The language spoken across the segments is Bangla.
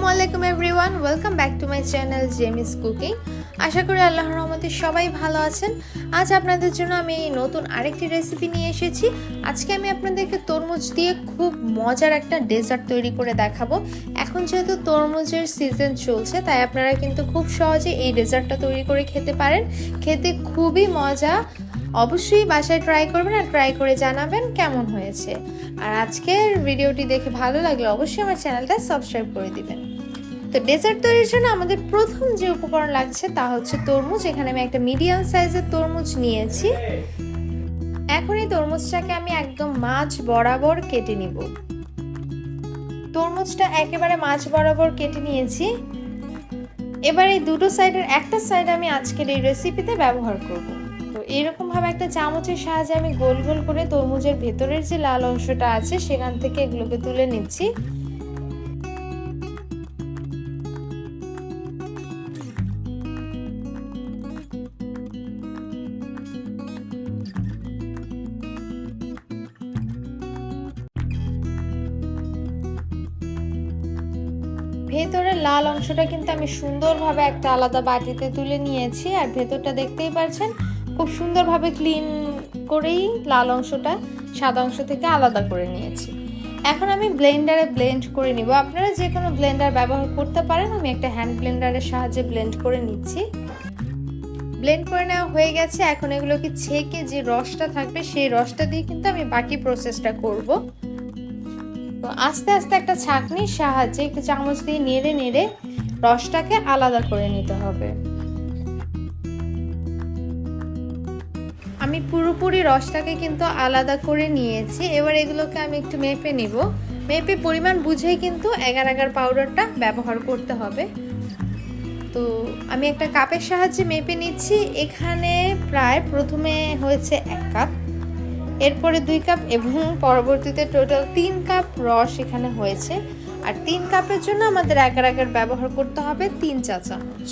আসসালামু আলাইকুম everyone, welcome back to my channel Jemi's cooking. আশা করি আল্লাহর রহমতে সবাই ভালো আছেন। আজ আপনাদের জন্য আমি এই নতুন আরেকটি রেসিপি নিয়ে এসেছি। আজকে আমি আপনাদেরকে তরমুজ দিয়ে খুব মজার একটা ডেজার্ট তৈরি করে দেখাবো। এখন যেহেতু তরমুজের সিজন চলছে, তাই আপনারা কিন্তু খুব সহজে এই ডেজার্টটা তৈরি করে খেতে পারেন। খেতে খুবই মজা। অবশ্যই বাসায় ট্রাই করবেন আর ট্রাই করে জানাবেন কেমন হয়েছে। আর আজকের ভিডিওটি দেখে ভালো লাগলে অবশ্যই আমার চ্যানেলটা সাবস্ক্রাইব করে দিবেন। তো ডেজার্ট তৈরির জন্য আমাদের প্রথম যে উপকরণ লাগছে তা হচ্ছে তরমুজ। এখানে আমি একটা মিডিয়াম সাইজের তরমুজ নিয়েছি। এখন এই তরমুজটাকে আমি একদম মাছ বরাবর কেটে নিব। তরমুজটা একেবারে মাছ বরাবর কেটে নিয়েছি। এবার এই দুটো সাইডের একটা সাইড আমি আজকের এই রেসিপিতে ব্যবহার করব। তো এরকম ভাবে একটা চামচের সাহায্যে আমি গোল গোল করে তরমুজের ভেতরের যে লাল অংশটা আছে, সেখান থেকে এগুলোকে তুলে নিচ্ছি। ভেতরের লাল অংশটা কিন্তু আমি সুন্দরভাবে একটা আলাদা বাটিতে তুলে নিয়েছি, আর ভেতরটা দেখতেই পাচ্ছেন খুব সুন্দরভাবে ক্লিন করেই লাল অংশটা সাদা অংশ থেকে আলাদা করে নিয়েছি। এখন আমি ব্লেন্ডারে ব্লেন্ড করে নিব। আপনারা যে কোনো ব্লেন্ডার ব্যবহার করতে পারেন, আমি একটা হ্যান্ড ব্লেন্ডারের সাহায্যে ব্লেন্ড করে নিচ্ছি। ব্লেন্ড করে নেওয়া হয়ে গেছে, এখন এগুলোকে ছেঁকে যে রসটা থাকবে, সেই রসটা দিয়ে কিন্তু আমি বাকি প্রসেসটা করব। তো আস্তে আস্তে একটা ছাঁকনির সাহায্যে একটু চামচ দিয়ে নেড়ে নেড়ে রসটাকে আলাদা করে নিতে হবে। আমি পুরোপুরি রসটাকে কিন্তু আলাদা করে নিয়েছি। এবার এগুলোকে আমি একটু মেপে নিব। মেপে পরিমাণ বুঝেই কিন্তু এগার এগার পাউডারটা ব্যবহার করতে হবে। তো আমি একটা কাপের সাহায্যে মেপে নিচ্ছি। এখানে প্রায় প্রথমে হয়েছে এক কাপ। এরপরে দুই কাপ এবং পরবর্তীতে টোটাল তিন কাপ রস এখানে হয়েছে। আর তিন কাপের জন্য আমাদের এগার এগার ব্যবহার করতে হবে তিন চা চামচ।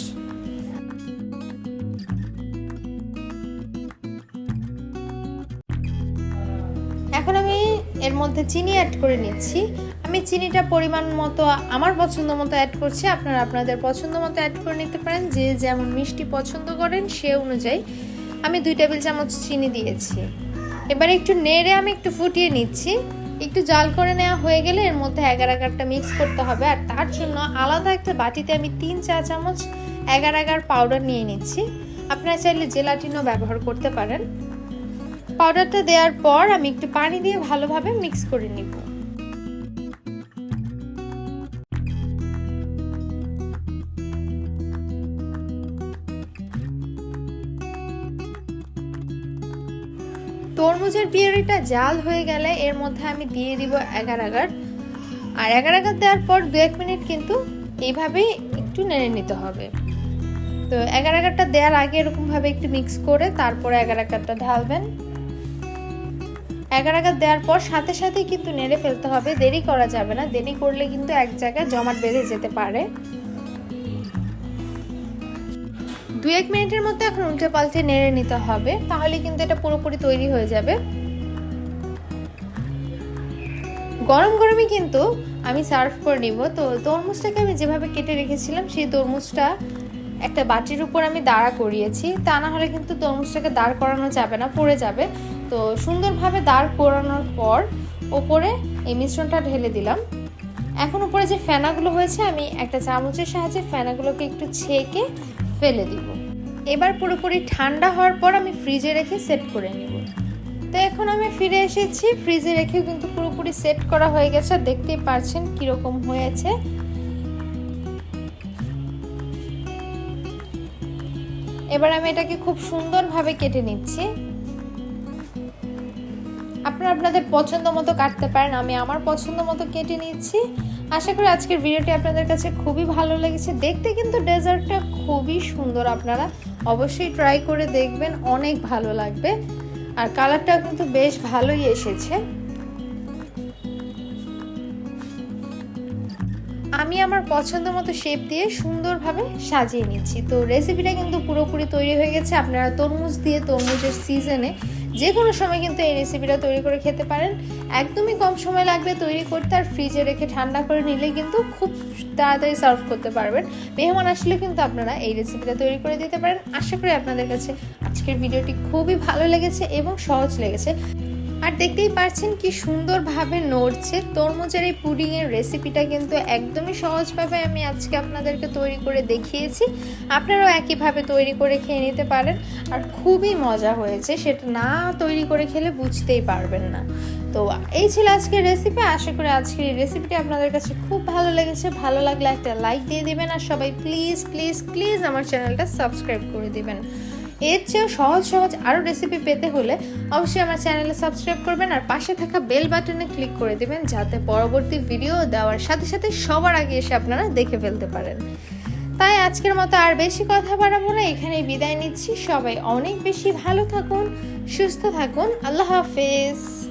এখন আমি এর মধ্যে চিনি অ্যাড করে নিচ্ছি। আমি চিনিটা পরিমাণ মতো, আমার পছন্দ মতো অ্যাড করছি। আপনারা আপনাদের পছন্দ মতো অ্যাড করে নিতে পারেন। যে যেমন মিষ্টি পছন্দ করেন সে অনুযায়ী আমি দুই টেবিল চামচ চিনি দিয়েছি। এবার একটু নেড়ে আমি একটু ফুটিয়ে নিচ্ছি। একটু জাল করে নেওয়া হয়ে গেলে এর মধ্যে এগার এগারটা মিক্স করতে হবে। আর তার জন্য আলাদা একটা বাটিতে আমি তিন চা চামচ এগার এগার পাউডার নিয়ে নিচ্ছি। আপনারা চাইলে জেলাটিনও ব্যবহার করতে পারেন। পাউডারটা দেওয়ার পর আমি একটু পানি দিয়ে ভালোভাবে মিক্স করে নিব। তরমুজের পিউরিটা জাল হয়ে গেলে এর মধ্যে আমি দিয়ে দিব এগার আগার। আর এগার আগার দেওয়ার পর দু এক মিনিট কিন্তু এইভাবেই একটু নেড়ে নিতে হবে। তো এগার আগারটা দেওয়ার আগে এরকমভাবে একটু মিক্স করে তারপরে এগার আগারটা ঢালবেন। এগার আগার দেওয়ার পর সাথে সাথেই কিন্তু নেড়ে ফেলতে হবে। দেরি করা যাবে না। দেরি করলে কিন্তু এক জায়গায় জমাট বেঁধে যেতে পারে। দু এক মিনিটের মধ্যে এখন উল্টে পাল্টে নেড়ে নিতে হবে, তাহলে কিন্তু এটা পুরোপুরি তৈরি হয়ে যাবে। গরম গরমই কিন্তু আমি সার্ভ করে নিব। তো তরমুজটাকে আমি যেভাবে কেটে রেখেছিলাম, সেই তরমুজটা একটা বাটির উপর আমি দাঁড়া করিয়েছি। তা না হলে কিন্তু তরমুজটাকে দাঁড় করানো যাবে না, পড়ে যাবে। তো সুন্দরভাবে দাঁড় করানোর পর ওপরে এই মিশ্রণটা ঢেলে দিলাম। এখন উপরে যে ফেনাগুলো হয়েছে, আমি একটা চামচের সাহায্যে ফেনাগুলোকে একটু ছেঁকে ফেলে দিব। এবার পুরোপুরি ঠান্ডা হওয়ার পর আমি ফ্রিজে রেখে সেট করে নেব। তো এখন আমি ফিরে এসেছি। ফ্রিজে রেখে কিন্তু পুরোপুরি সেট করা হয়ে গেছে। দেখতেই পারছেন কীরকম হয়েছে। এবার আমি এটাকে খুব সুন্দরভাবে কেটে নিচ্ছি। আপনারা আপনাদের পছন্দ মতো কাটতে পারেন, আমি আমার পছন্দ মতো কেটে নিচ্ছি। আশা করি আজকের ভিডিওটি আপনাদের কাছে খুবই ভালো লেগেছে। দেখতে কিন্তু ডেজার্টটা খুবই সুন্দর আপনারা অবশ্যই ট্রাই করে দেখবেন, অনেক ভালো লাগবে। আর কালারটা কিন্তু বেশ ভালোই এসেছে। আমি আমার পছন্দ মতো শেপ দিয়ে সুন্দরভাবে সাজিয়ে নিচ্ছি। তো রেসিপিটা কিন্তু পুরোপুরি তৈরি হয়ে গেছে। আপনারা তরমুজ দিয়ে তরমুজের সিজনে যে কোনো সময় কিন্তু এই রেসিপিটা তৈরি করে খেতে পারেন। একদমই কম সময় লাগবে তৈরি করতে আর ফ্রিজে রেখে ঠান্ডা করে নিলে কিন্তু খুব তাড়াতাড়ি সার্ভ করতে পারবেন। মেহমান আসলে কিন্তু আপনারা এই রেসিপিটা তৈরি করে দিতে পারেন। আশা করি আপনাদের কাছে আজকের ভিডিওটি খুবই ভালো লেগেছে এবং সহজ লেগেছে। আর দেখতেই পাচ্ছেন কি সুন্দরভাবে নড়ছে। তরমুজের এই পুডিংয়ের রেসিপিটা কিন্তু একদমই সহজভাবে আমি আজকে আপনাদেরকে তৈরি করে দেখিয়েছি। আপনারাও একইভাবে তৈরি করে খেয়ে নিতে পারেন। আর খুবই মজা হয়েছে, সেটা না তৈরি করে খেলে বুঝতেই পারবেন না। তো এই ছিল আজকের রেসিপি আশা করি আজকের এই রেসিপিটি আপনাদের কাছে খুব ভালো লেগেছে। ভালো লাগলে একটা লাইক দিয়ে দিবেন। আর সবাই প্লিজ প্লিজ প্লিজ আমার চ্যানেলটা সাবস্ক্রাইব করে দিবেন। এর চেয়েও সহজ সহজ আরও রেসিপি পেতে হলে অবশ্যই আমার চ্যানেলে সাবস্ক্রাইব করবেন আর পাশে থাকা বেল বাটনে ক্লিক করে দেবেন যাতে পরবর্তী ভিডিও দেওয়ার সাথে সাথে সবার আগে এসে আপনারা দেখে ফেলতে পারেন। তাই আজকের মতো আর বেশি কথা বাড়াবো না, এখানেই বিদায় নিচ্ছি। সবাই অনেক বেশি ভালো থাকুন, সুস্থ থাকুন। আল্লাহ হাফেজ।